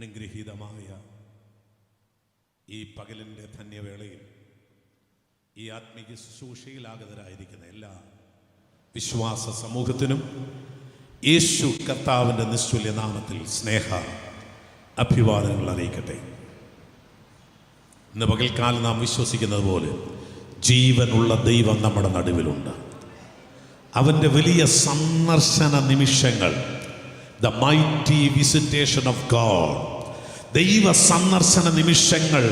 അനുഗ്രഹീതമായ ഈ പകലിന്റെ ധന്യവേളയിൽ ഈ ആത്മീയ ശുശ്രൂഷയിലാഗതരായിരിക്കുന്ന എല്ലാ വിശ്വാസ സമൂഹത്തിനും യേശു കർത്താവിന്റെ നിസ്തുല്യ നാമത്തിൽ സ്നേഹ അഭിവാദങ്ങൾ അറിയിക്കട്ടെ. ഇന്ന് പകൽക്കാലം നാം വിശ്വസിക്കുന്നത് പോലെ ജീവനുള്ള ദൈവം നമ്മുടെ നടുവിലുണ്ട്. അവന്റെ വലിയ സന്ദർശന നിമിഷങ്ങൾ the mighty visitation of God ദൈവ സന്ദർശന നിമിഷങ്ങൾ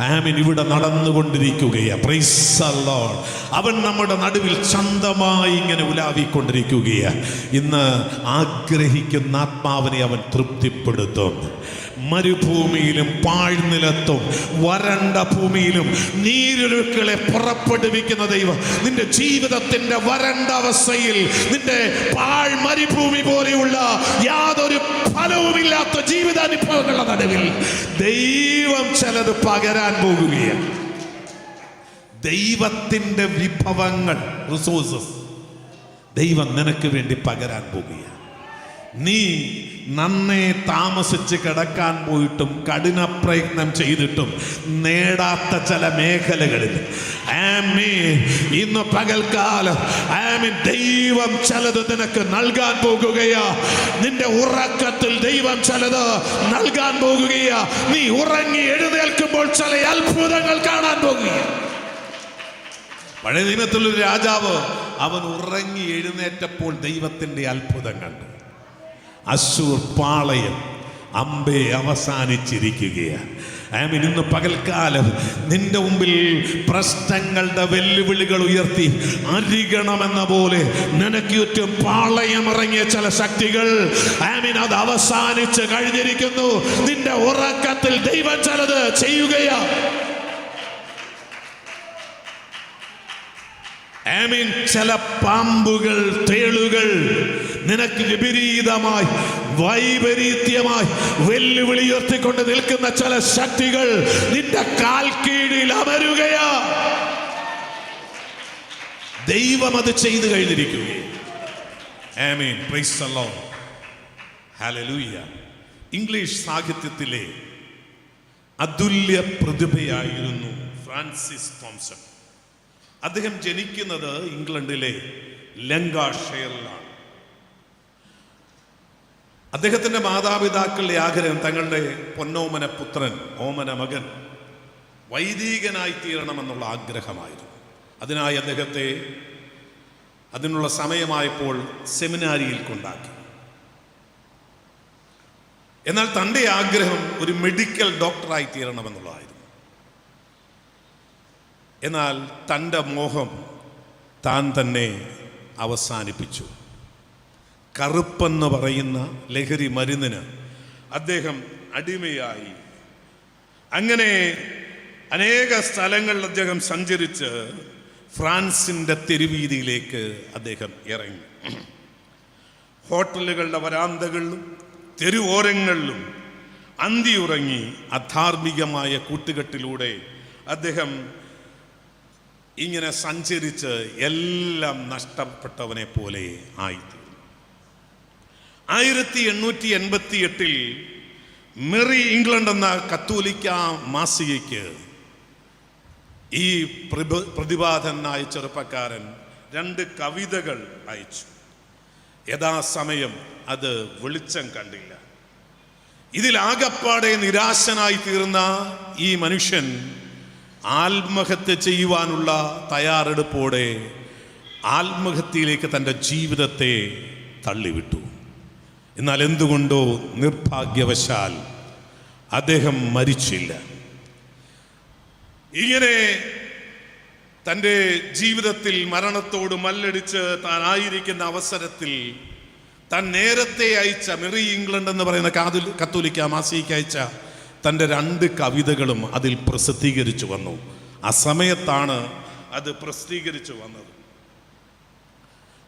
ആമിൻ ഇവിടെ നടന്നുകൊണ്ടിരിക്കുകയാണ് പ്രൈസ് Lord. അവൻ നമ്മുടെ നടുവിൽ ചന്തമായി ഇങ്ങനെ ഉലാവിക്കൊണ്ടിരിക്കുകയാണ് ഇന്ന് ആഗ്രഹിക്കുന്ന ആത്മാവിനെ അവൻ തൃപ്തിപ്പെടുത്തും. മരുഭൂമിയിലും പാഴ്നിലത്തും വരണ്ട ഭൂമിയിലും നീരൊഴുക്കളെ പുറപ്പെടുവിക്കുന്ന ദൈവം നിന്റെ ജീവിതത്തിന്റെ വരണ്ട അവസ്ഥയിൽ നിന്റെ പാഴ് മരുഭൂമി പോലെയുള്ള യാതൊരു ഫലവുമില്ലാത്ത ജീവിതാനുഭവങ്ങളുടെ നടുവിൽ ദൈവം ചിലത് പകരാൻ പോകുകയാണ്. ദൈവത്തിന്റെ വിഭവങ്ങൾ റിസോഴ്സസ് ദൈവം നിനക്ക് വേണ്ടി പകരാൻ പോകുകയാണ്. നീ നന്നേ താമസിച്ച് കിടക്കാൻ പോയിട്ടും കഠിന പ്രയത്നം ചെയ്തിട്ടും നേടാത്ത ചില മേഖലകളിൽ. ഇന്ന് പകൽക്കാലം ദൈവം ചിലത് നിനക്ക് നൽകാൻ പോകുകയാ. നിന്റെ ഉറക്കത്തിൽ ദൈവം ചിലത് നൽകാൻ പോകുകയാ. നീ ഉറങ്ങി എഴുന്നേൽക്കുമ്പോൾ ചില അത്ഭുതങ്ങൾ കാണാൻ പോകുകയാണ് പഴയ ദിനത്തിലൊരു രാജാവ് അവൻ ഉറങ്ങി എഴുന്നേറ്റപ്പോൾ ദൈവത്തിന്റെ അത്ഭുതം കണ്ടു. അശൂർ പാളയം അമ്പെ അവസാനിച്ചിരിക്കുകയാണ്. ഇന്ന് പകൽക്കാലം നിന്റെ മുമ്പിൽ പ്രശ്നങ്ങളുടെ വെല്ലുവിളികൾ ഉയർത്തി അരികണമെന്ന പോലെ നിനക്ക് പാളയമിറങ്ങിയ ചില ശക്തികൾ അത് അവസാനിച്ച് കഴിഞ്ഞിരിക്കുന്നു. നിന്റെ ഉറക്കത്തിൽ ദൈവം ചിലത് ചെയ്യുകയാണ് ആമീൻ ചില പാമ്പുകൾ തേളുകൾ നിനക്ക് വിപരീതമായി വൈപരീത്യമായി വെല്ലുവിളി ഉയർത്തിക്കൊണ്ട് നിൽക്കുന്ന ചില ശക്തികൾ നിന്റെ കാൽ കീഴിൽ അമരുകയാ. ദൈവം അത് ചെയ്തു കഴിഞ്ഞിരിക്കുന്നു. ഇംഗ്ലീഷ് സാഹിത്യത്തിലെ അതുല്യ പ്രതിഭയായിരുന്നു ഫ്രാൻസിസ് തോംസൺ. അദ്ദേഹം ജനിക്കുന്നത് ഇംഗ്ലണ്ടിലെ ലങ്കാഷെയറിലാണ്. അദ്ദേഹത്തിന്റെ മാതാപിതാക്കളുടെ ആഗ്രഹം തങ്ങളുടെ പൊന്നോമന പുത്രൻ ഓമന മകൻ വൈദികനായി തീരണമെന്നുള്ള ആഗ്രഹമായിരുന്നു. അതിനായി അദ്ദേഹത്തെ അതിനുള്ള സമയമായപ്പോൾ സെമിനാരിയിൽ കൊണ്ടാക്കി. എന്നാൽ തന്റെ ആഗ്രഹം ഒരു മെഡിക്കൽ ഡോക്ടറായി തീരണമെന്നുള്ളതായിരുന്നു. എന്നാൽ തന്റെ മോഹം താൻ തന്നെ അവസാനിപ്പിച്ചു. കറുപ്പെന്ന് പറയുന്ന ലഹരി മരുന്നിന് അദ്ദേഹം അടിമയായി. അങ്ങനെ അനേക സ്ഥലങ്ങളിൽ അദ്ദേഹം സഞ്ചരിച്ച് ഫ്രാൻസിന്റെ തെരുവീതിയിലേക്ക് അദ്ദേഹം ഇറങ്ങി. ഹോട്ടലുകളുടെ വരാന്തകളിലും തെരുവോരങ്ങളിലും അന്തിയുറങ്ങി അധാർമികമായ കൂട്ടുകെട്ടിലൂടെ അദ്ദേഹം ഇങ്ങനെ സഞ്ചരിച്ച് എല്ലാം നഷ്ടപ്പെട്ടവനെ പോലെ ആയിത്തീർന്നു. ആയിരത്തി എണ്ണൂറ്റി എൺപത്തി എട്ടിൽ മെറി ഇംഗ്ലണ്ട് എന്ന കത്തോലിക്ക മാസികയ്ക്ക് ഈ പ്രഭ പ്രതിപാദനായ ചെറുപ്പക്കാരൻ രണ്ട് കവിതകൾ അയച്ചു. യഥാസമയം അത് വെളിച്ചം കണ്ടില്ല. ഇതിലാകപ്പാടെ നിരാശനായി തീർന്ന ഈ മനുഷ്യൻ ആത്മഹത്യ ചെയ്യുവാനുള്ള തയ്യാറെടുപ്പോടെ ആത്മഹത്യയിലേക്ക് തന്റെ ജീവിതത്തെ തള്ളിവിട്ടു. എന്നാൽ എന്തുകൊണ്ടോ നിർഭാഗ്യവശാൽ അദ്ദേഹം മരിച്ചില്ല. ഇങ്ങനെ തന്റെ ജീവിതത്തിൽ മരണത്തോട് മല്ലടിച്ച് താൻ ആയിരിക്കുന്ന അവസരത്തിൽ താൻ നേരത്തെ അയച്ച മെറി ഇംഗ്ലണ്ട് എന്ന് പറയുന്ന കാതു കത്തോലിക്ക മാസിക്ക് അയച്ച തന്റെ രണ്ട് കവിതകളും അതിൽ പ്രസിദ്ധീകരിച്ചു വന്നു. ആ സമയത്താണ് അത് പ്രസിദ്ധീകരിച്ചു വന്നത്.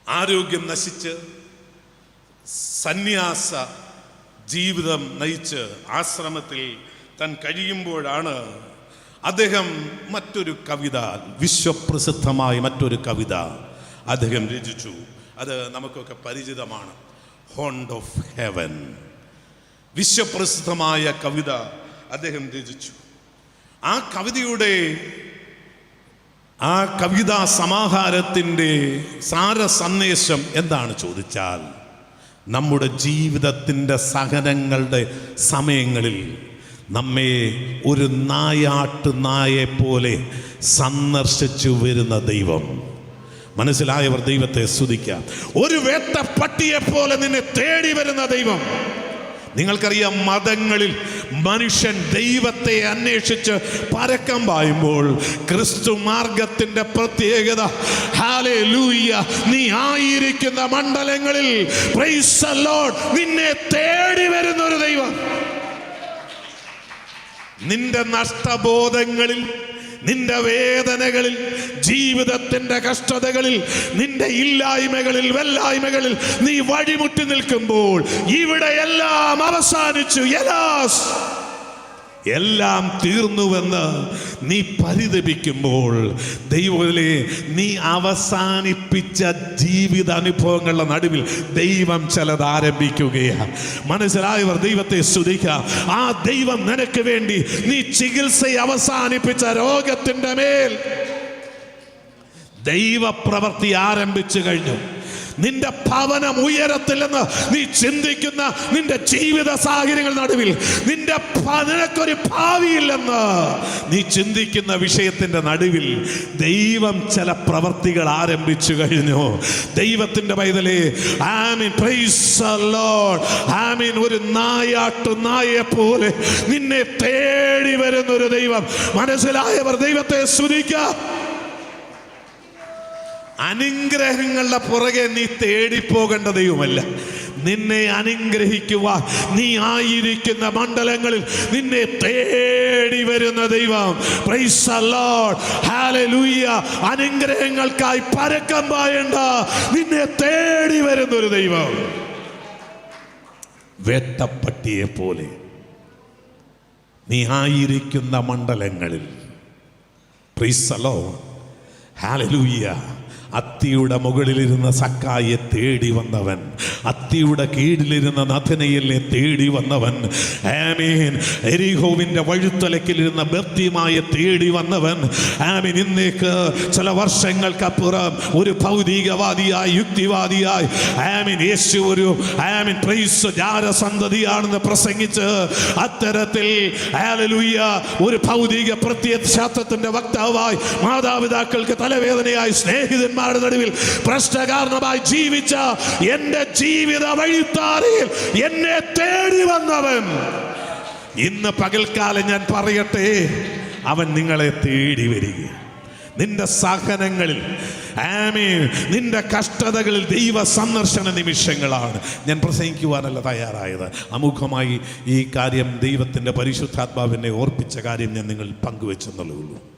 ആരോഗ്യം നശിച്ച് സന്യാസ ജീവിതം നയിച്ച് ആശ്രമത്തിൽ താൻ കഴിയുമ്പോഴാണ് അദ്ദേഹം മറ്റൊരു കവിത വിശ്വപ്രസിദ്ധമായ മറ്റൊരു കവിത അദ്ദേഹം രചിച്ചു. അത് നമുക്കൊക്കെ പരിചിതമാണ്. Hound of heaven. വിശ്വപ്രസിദ്ധമായ കവിത അദ്ദേഹം രചിച്ചു. ആ കവിതയുടെ ആ കവിതാ സമാഹാരത്തിന്റെ സാര സന്ദേശം എന്താണ് ചോദിച്ചാൽ നമ്മുടെ ജീവിതത്തിന്റെ സഹനങ്ങളുടെ സമയങ്ങളിൽ നമ്മെ ഒരു നായാട്ട് നായെ പോലെ സന്ദർശിച്ചു വരുന്ന ദൈവം. മനസ്സിലായവർ ദൈവത്തെ സ്തുതിക്കാം. ഒരു വേട്ട പട്ടിയെ പോലെ നിന്നെ തേടി വരുന്ന ദൈവം. നിങ്ങൾക്കറിയാം മതങ്ങളിൽ മനുഷ്യൻ ദൈവത്തെ അന്വേഷിച്ച് പരക്കം പായുമ്പോൾ ക്രിസ്തു മാർഗത്തിന്റെ പ്രത്യേകത. ഹാലേ ലൂയ്യ നീ ആയിരിക്കുന്ന മണ്ഡലങ്ങളിൽ നിന്നെ തേടി വരുന്ന ഒരു ദൈവം. നിന്റെ നഷ്ടബോധങ്ങളിൽ നിന്റെ വേദനകളിൽ ജീവിതത്തിന്റെ കഷ്ടതകളിൽ നിന്റെ ഇല്ലായ്മകളിൽ വല്ലായ്മകളിൽ നീ വഴിമുട്ടി നിൽക്കുമ്പോൾ ഇവിടെ എല്ലാം അവസാനിച്ചു. യലാസ് എല്ലാം തീർന്നുവെന്ന് നീ പരിതപിക്കുമ്പോൾ ദൈവത്തിലെ നീ അവസാനിപ്പിച്ച ജീവിത അനുഭവങ്ങളുടെ നടുവിൽ ദൈവം ചിലത് ആരംഭിക്കുകയാണ്. മനസ്സിലായവർ ദൈവത്തെ ശ്രുതിക്കാം ആ ദൈവം നിനക്ക് വേണ്ടി നീ ചികിത്സ അവസാനിപ്പിച്ച രോഗത്തിന്റെ മേൽ ദൈവപ്രവൃത്തി ആരംഭിച്ചു കഴിഞ്ഞു. നിന്റെ ഭവനം ഉയരത്തില്ലെന്ന് നീ ചിന്തിക്കുന്ന നിന്റെ ജീവിത സാഹചര്യങ്ങൾ നടുവിൽ നിന്റെ നിനക്കൊരു ഭാവിയില്ലെന്ന് നീ ചിന്തിക്കുന്ന വിഷയത്തിന്റെ നടുവിൽ ദൈവം ചില പ്രവർത്തികൾ ആരംഭിച്ചു കഴിഞ്ഞു. ദൈവത്തിന്റെ പൈതലേ ആമീൻ പ്രൈസ് Lord. ആമീൻ ഒരു നായാട്ടു നായെ പോലെ നിന്നെ തേടി വരുന്ന ഒരു ദൈവം. മനസ്സിലായവർ ദൈവത്തെ സ്തുതിക്കാം. അനുഗ്രഹങ്ങളുടെ പുറകെ നീ തേടിപ്പോകേണ്ട ദൈവമല്ല നിന്നെ അനുഗ്രഹിക്കുവാൻ നീ ആയിരിക്കുന്ന മണ്ഡലങ്ങളിൽ നിന്നെ തേടി വരുന്ന ദൈവം. അനുഗ്രഹങ്ങൾക്കായി പരക്കം പായണ്ട. നിന്നെ തേടി വരുന്ന ഒരു ദൈവം. വേട്ടപ്പട്ടിയെ പോലെ നീ ആയിരിക്കുന്ന മണ്ഡലങ്ങളിൽ. പ്രീസലോ ഹാലലൂയ അത്തിയുടെ മുകളിലിരുന്ന സക്കായെ തേടി വന്നവൻ അത്തിയുടെ കീഴിലിരുന്ന നഥനയിലെ തേടി വന്നവൻ? ആമീൻ. എരിഹോവിന്റെ വഴുത്തലക്കിലിരുന്ന ബർത്തിമായെ തേടി വന്നവൻ. ആമീൻ. ഇന്നേക്ക് ചില വർഷങ്ങൾക്കപ്പുറം ഒരു ഭൗതികവാദിയായി യുക്തിവാദിയായി ആമീൻ യേശു ഒരു ആമീൻ പ്രൈസ് ജാരസന്തതിയാണെന്ന് പ്രസംഗിച്ച് അത്തരത്തിൽ ഒരു ഭൗതിക പ്രത്യയശാസ്ത്രത്തിന്റെ വക്താവായി മാതാപിതാക്കൾക്ക് തലവേദനയായി സ്നേഹിതന്മാരുടെ നടുവിൽ പ്രശ്നകാരണമായി ജീവിച്ച എന്റെ ജീവിത വഴിത്താരയിൽ എന്നെ തേടി വന്നവൻ. ഇന്ന് പകൽക്കാലം ഞാൻ പറയട്ടെ അവൻ നിങ്ങളെ തേടി വരിക. നിന്റെ സഹനങ്ങളിൽ ആമേ നിന്റെ കഷ്ടതകളിൽ ദൈവ സന്ദർശന നിമിഷങ്ങളാണ്. ഞാൻ പ്രസംഗിക്കുവാനല്ല തയ്യാറായത്. അമുഖമായി ഈ കാര്യം ദൈവത്തിന്റെ പരിശുദ്ധാത്മാവിനെ ഓർപ്പിച്ച കാര്യം ഞാൻ നിങ്ങൾ പങ്കുവെച്ചെന്നുള്ളൂ